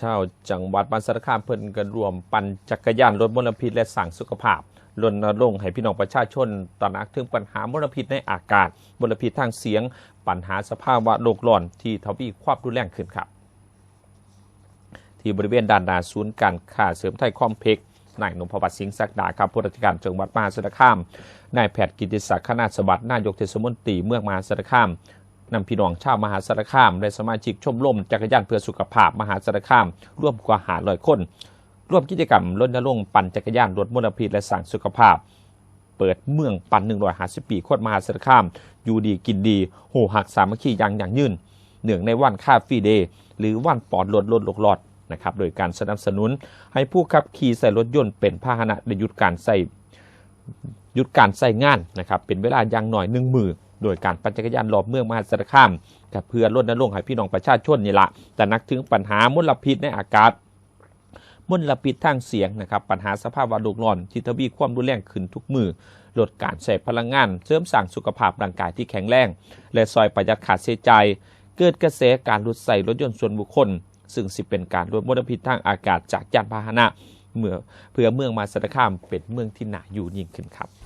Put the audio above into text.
ชาวจังหวัดบ้านสารคามเพิ่นกันรวมปั่นจักรยานลดมลพิษและสั่งสุขภาพรณรงค์ให้พี่น้องประชาชนตระหนักถึงปัญหามลพิษในอากาศมลพิษทางเสียง ปัญหาสภาวะโลกร้อนที่ทวีความรุนแรงขึ้นครับ ที่บริเวณด้านหน้าศูนย์การค้าเสริมไทยคอมเพล็กซ์นายนพวัฒน์สิงห์ศักดาครับผู้ราชการจังหวัดมหาสารคามนายแพทย์กิติศักดิ์คณาสวัสดิ์นายกเทศมนตรีเมืองมหาสารคาม นำพี่น้องชาวมหาสารคาม และสมาชิกชมรมจักรยานเพื่อสุขภาพมหาสารคาม ร่วมกว่าหาร้อยคน ร่วมกิจกรรมรณรงค์ปั่นจักรยานลดมลพิษและสร้างสุขภาพ เปิดเมืองปั่น150 ปีโคตรมหาสารคาม อยู่ดีกินดีโหหักสามัคคีอย่างอย่างยืนเนื่องในวันค่าฟรีเดย์หรือวันปลอดลดลดลกหลอดนะครับโดยการสนับสนุนให้ผู้ขับขี่ใส่รถยนต์เป็นพาหนะได้หยุดการใส่หยุดการใส่งานนะครับเป็นเวลาอย่างหน่อยหนึ่งมือ โดยการปั่นจักรยานรอบเมืองมหาสารคามกับเพื่อลดนรงค์ให้พี่น้องประชาชนนี่ละแต่นักถึงปัญหามลพิษในอากาศมลพิษทางเสียงนะครับปัญหาสภาพวะโลกร้อนที่ทวีความรุนแรงขึ้นทุกมือลดการใช้พลังงาน เสริมสร้างสุขภาพร่างกายที่แข็งแรง และซอยประหยัดขาดเสียใจ เกิดกระแสการลดใส่รถยนต์ส่วนบุคคล ซึ่งสิเป็นการลดมลพิษทางอากาศจากยานพาหนะเมื่อเพื่อเมืองมาสารคามเป็นเมืองที่น่าอยู่ยิ่งขึ้นครับ